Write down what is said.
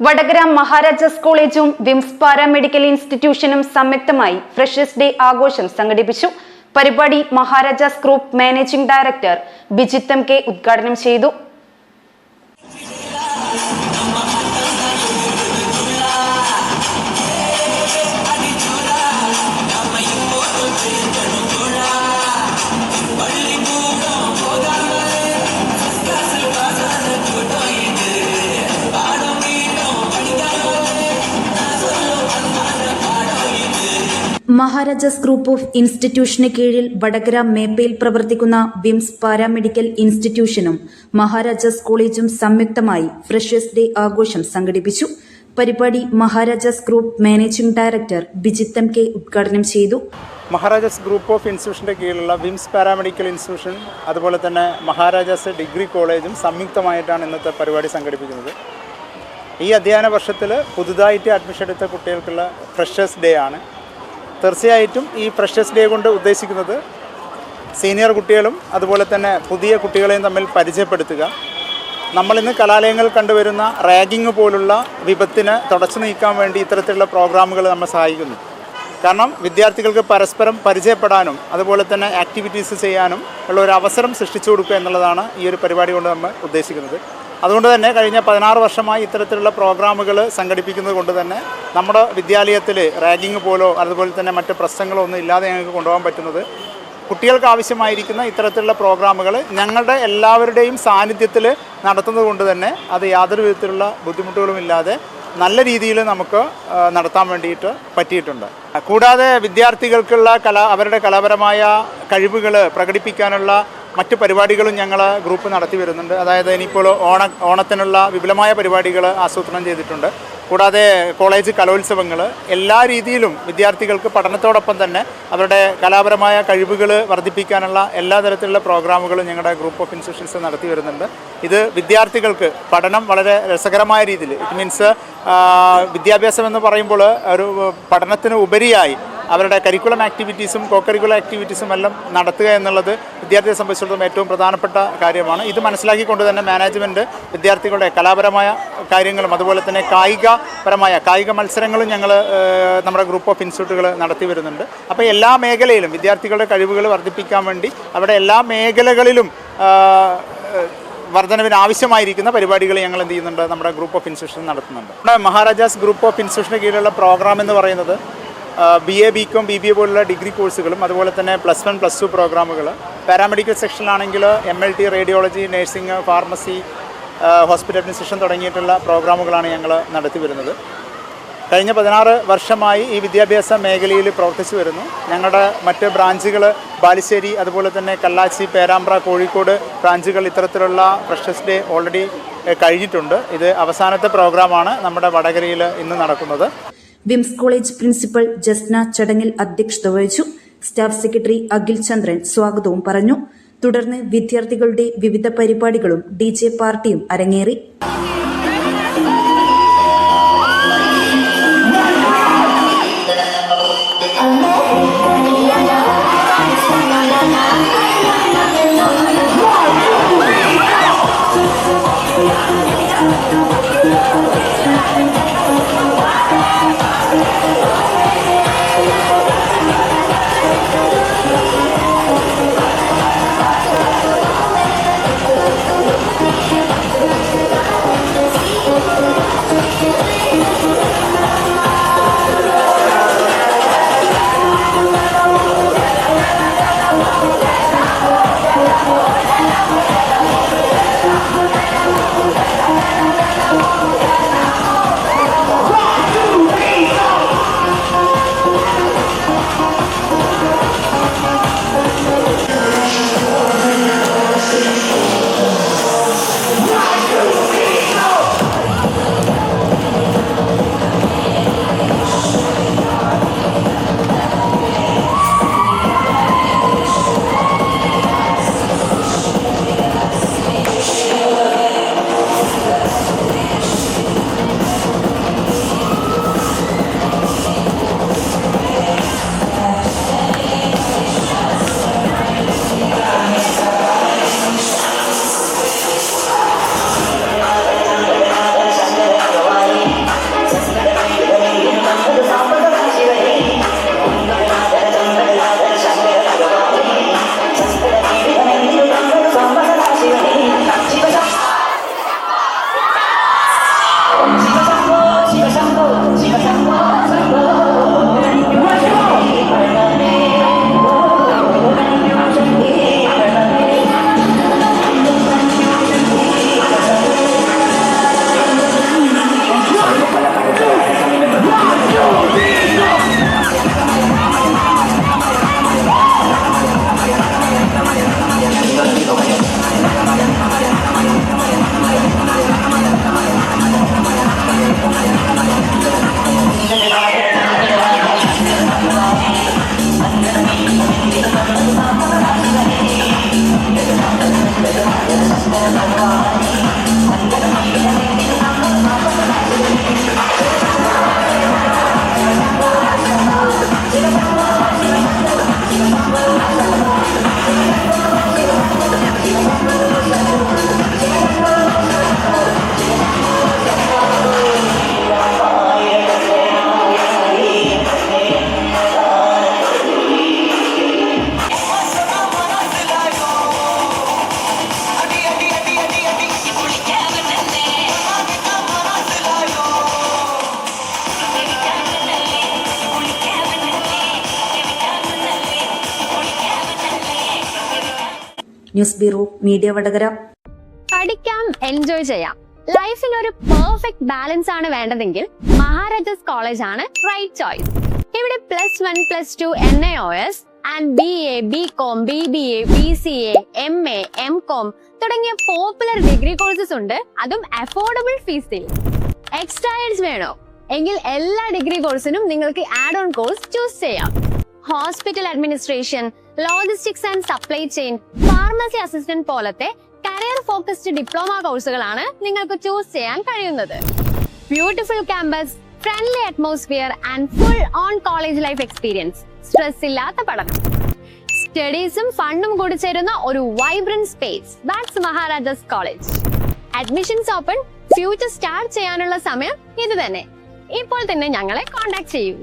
വടകര മഹാരാജാസ് കോളേജും വിംസ് പാരാമെഡിക്കൽ ഇൻസ്റ്റിറ്റ്യൂഷനും സംയുക്തമായി freshers day ആഘോഷം സംഘടിപ്പിച്ചു. പരിപാടി മഹാരാജാസ് ഗ്രൂപ്പ് മാനേജിംഗ് ഡയറക്ടർ ബിജിത്തം കെ ഉദ്ഘാടനം ചെയ്തു. മഹാരാജാസ് ഗ്രൂപ്പ് ഓഫ് ഇൻസ്റ്റിറ്റ്യൂഷന് കീഴിൽ വടകര മേപ്പയിൽ പ്രവർത്തിക്കുന്ന വിംസ് പാരാമെഡിക്കൽ ഇൻസ്റ്റിറ്റ്യൂഷനും മഹാരാജാസ് കോളേജും സംയുക്തമായി ഫ്രഷേഴ്സ് ഡേ ആഘോഷം സംഘടിപ്പിച്ചു. പരിപാടി Maharajas group managing director Bijith M K ഉദ്ഘാടനം ചെയ്തു. മഹാരാജാസ് ഗ്രൂപ്പ് ഓഫ് ഇൻസ്റ്റിറ്റ്യൂഷന്റെ കീഴിലുള്ള വിംസ് പാരാമെഡിക്കൽ ഇൻസ്റ്റിറ്റ്യൂഷൻ അതുപോലെ തന്നെ മഹാരാജാസ് ഡിഗ്രി കോളേജും സംയുക്തമായിട്ടാണ് ഇന്നത്തെ പരിപാടി സംഘടിപ്പിക്കുന്നത്. ഈ അധ്യയന വർഷത്തിൽ പുതുതായിട്ട് അഡ്മിഷൻ എടുത്ത കുട്ടികൾക്കുള്ള ഫ്രഷേഴ്സ് ഡേ ആണ്. തീർച്ചയായിട്ടും ഈ ഫ്രഷേഴ്സ് ഡേ കൊണ്ട് ഉദ്ദേശിക്കുന്നത് സീനിയർ കുട്ടികളും അതുപോലെ തന്നെ പുതിയ കുട്ടികളെയും തമ്മിൽ പരിചയപ്പെടുത്തുക. നമ്മളിന്ന് കലാലയങ്ങൾ കണ്ടുവരുന്ന റാഗിങ് പോലുള്ള വിപത്തിന് തുടച്ചു നീക്കാൻ വേണ്ടി ഇത്തരത്തിലുള്ള പ്രോഗ്രാമുകൾ നമ്മൾ സഹായിക്കുന്നു. കാരണം വിദ്യാർത്ഥികൾക്ക് പരസ്പരം പരിചയപ്പെടാനും അതുപോലെ തന്നെ ആക്ടിവിറ്റീസ് ചെയ്യാനും ഉള്ള ഒരു അവസരം സൃഷ്ടിച്ചു കൊടുക്കുക എന്നുള്ളതാണ് ഈ ഒരു പരിപാടി കൊണ്ട് നമ്മൾ ഉദ്ദേശിക്കുന്നത്. അതുകൊണ്ട് തന്നെ കഴിഞ്ഞ പതിനാറ് വർഷമായി ഇത്തരത്തിലുള്ള പ്രോഗ്രാമുകൾ സംഘടിപ്പിക്കുന്നത് കൊണ്ട് തന്നെ നമ്മുടെ വിദ്യാലയത്തിൽ റാഗിങ് പോലോ അതുപോലെ തന്നെ മറ്റ് പ്രശ്നങ്ങളോ ഒന്നും ഇല്ലാതെ ഞങ്ങൾക്ക് കൊണ്ടുപോകാൻ പറ്റുന്നത്. കുട്ടികൾക്ക് ആവശ്യമായിരിക്കുന്ന ഇത്തരത്തിലുള്ള പ്രോഗ്രാമുകൾ ഞങ്ങളുടെ എല്ലാവരുടെയും സാന്നിധ്യത്തിൽ നടത്തുന്നത് കൊണ്ട് തന്നെ അത് യാതൊരു വിധത്തിലുള്ള ബുദ്ധിമുട്ടുകളും ഇല്ലാതെ നല്ല രീതിയിൽ നമുക്ക് നടത്താൻ വേണ്ടിയിട്ട് പറ്റിയിട്ടുണ്ട്. കൂടാതെ വിദ്യാർത്ഥികൾക്കുള്ള കല അവരുടെ കലാപരമായ കഴിവുകൾ പ്രകടിപ്പിക്കാനുള്ള മറ്റ് പരിപാടികളും ഞങ്ങൾ ഗ്രൂപ്പ് നടത്തി വരുന്നുണ്ട്. അതായത് ഇനിയിപ്പോൾ ഓണ ഓണത്തിനുള്ള വിപുലമായ പരിപാടികൾ ആസൂത്രണം ചെയ്തിട്ടുണ്ട്. കൂടാതെ കോളേജ് കലോത്സവങ്ങൾ എല്ലാ രീതിയിലും വിദ്യാർത്ഥികൾക്ക് പഠനത്തോടൊപ്പം തന്നെ അവരുടെ കലാപരമായ കഴിവുകൾ വർദ്ധിപ്പിക്കാനുള്ള എല്ലാ തരത്തിലുള്ള പ്രോഗ്രാമുകളും ഞങ്ങളുടെ ഗ്രൂപ്പ് ഓഫ് ഇൻസ്റ്റിറ്റ്യൂഷൻസ് നടത്തി വരുന്നുണ്ട്. ഇത് വിദ്യാർത്ഥികൾക്ക് പഠനം വളരെ രസകരമായ രീതിയിൽ ഇറ്റ് മീൻസ് വിദ്യാഭ്യാസം എന്ന് പറയുമ്പോൾ ഒരു പഠനത്തിന് ഉപരിയായി അവരുടെ കരിക്കുലം ആക്ടിവിറ്റീസും കോക്കരിക്കുലം ആക്ടിവിറ്റീസും എല്ലാം നടത്തുക എന്നുള്ളത് വിദ്യാർത്ഥിയെ സംബന്ധിച്ചിടത്തോളം ഏറ്റവും പ്രധാനപ്പെട്ട കാര്യമാണ്. ഇത് മനസ്സിലാക്കിക്കൊണ്ട് തന്നെ മാനേജ്മെന്റ് വിദ്യാർത്ഥികളുടെ കലാപരമായ കാര്യങ്ങളും അതുപോലെ തന്നെ കായികപരമായ കായിക മത്സരങ്ങളും ഞങ്ങൾ നമ്മുടെ ഗ്രൂപ്പ് ഓഫ് ഇൻസ്റ്റിറ്റ്യൂട്ടുകൾ നടത്തി വരുന്നുണ്ട്. അപ്പോൾ എല്ലാ മേഖലയിലും വിദ്യാർത്ഥികളുടെ കഴിവുകൾ വർദ്ധിപ്പിക്കാൻ വേണ്ടി അവിടെ എല്ലാ മേഖലകളിലും വർധനവിന് ആവശ്യമായിരിക്കുന്ന പരിപാടികൾ ഞങ്ങൾ എന്ത് ചെയ്യുന്നുണ്ട് നമ്മുടെ ഗ്രൂപ്പ് ഓഫ് ഇൻസ്റ്റിറ്റ്യൂഷൻ നടത്തുന്നുണ്ട്. നമ്മുടെ മഹാരാജാസ് ഗ്രൂപ്പ് ഓഫ് ഇൻസ്റ്റിറ്റ്യൂഷന് കീഴിലുള്ള പ്രോഗ്രാം എന്ന് പറയുന്നത് B A B com B B A പോലുള്ള ഡിഗ്രി കോഴ്സുകളും അതുപോലെ തന്നെ പ്ലസ് വൺ പ്ലസ് ടു പ്രോഗ്രാമുകൾ paramedical സെക്ഷനിലാണെങ്കിൽ M L T radiology nursing pharmacy hospital administration തുടങ്ങിയിട്ടുള്ള പ്രോഗ്രാമുകളാണ് ഞങ്ങൾ നടത്തി വരുന്നത്. കഴിഞ്ഞ പതിനാറ് വർഷമായി ഈ വിദ്യാഭ്യാസ മേഖലയിൽ പ്രവർത്തിച്ചു വരുന്നു. ഞങ്ങളുടെ മറ്റ് ബ്രാഞ്ചുകൾ ബാലുശ്ശേരി അതുപോലെ തന്നെ കല്ലാച്ചി പേരാമ്പ്ര കോഴിക്കോട് ബ്രാഞ്ചുകൾ ഇത്തരത്തിലുള്ള ഫ്രഷസ് ഡേ ഓൾറെഡി കഴിഞ്ഞിട്ടുണ്ട്. ഇത് അവസാനത്തെ പ്രോഗ്രാമാണ് നമ്മുടെ വടകരയിൽ ഇന്ന് നടക്കുന്നത്. വിംസ് കോളേജ് പ്രിൻസിപ്പൽ ജസ്ന ചടങ്ങിൽ അധ്യക്ഷത വഹിച്ചു. സ്റ്റാഫ് സെക്രട്ടറി അഖിൽ ചന്ദ്രൻ സ്വാഗതവും പറഞ്ഞു. തുടർന്ന് വിദ്യാർത്ഥികളുടെ വിവിധ പരിപാടികളും ഡി പാർട്ടിയും അരങ്ങേറി. News bureau media Vadakara. പഠിക്കാം എൻജോയ് ചെയ്യാം. ലൈഫിൽ ഒരു പെർഫെക്റ്റ് ബാലൻസ് ആണ് വേണ്ടതെങ്കിൽ മഹാരാജാസ് കോളേജ് ആണ് റൈറ്റ് ചോയ്സ് ഇവിടെ plus one plus two N A O S and B A B com B B A B C A M A M com തുടങ്ങിയ popular degree courses ഉണ്ട്. അതും affordable ഫീസിൽ എക്സ്ട്രായിഡ്സ് വേണോ? എങ്കിൽ എല്ലാ ഡിഗ്രി കോഴ്സിനും നിങ്ങൾക്ക് ആഡ് ഓൺ കോഴ്സ് ചൂസ് ചെയ്യാം. Hospital administration logistics and supply chain pharmacy assistant പോലത്തെ കരിയർ ഫോക്കസ്ഡ് ഡിപ്ലോമ കോഴ്സുകളാണ് നിങ്ങൾക്ക് ചൂസ് ചെയ്യാൻ കഴിയുന്നത്. Beautiful campus friendly atmosphere and full on college life experience stress ഇല്ലാത്ത പഠനം. സ്റ്റഡീസും ഫണ്ടും കൂടി ചേരുന്ന ഒരു vibrant space that's Maharajas college admissions open future start ചെയ്യാനുള്ള സമയം ഇത് തന്നെ. ഇപ്പോൾ തന്നെ ഞങ്ങളെ കോൺടാക്ട് ചെയ്യൂ.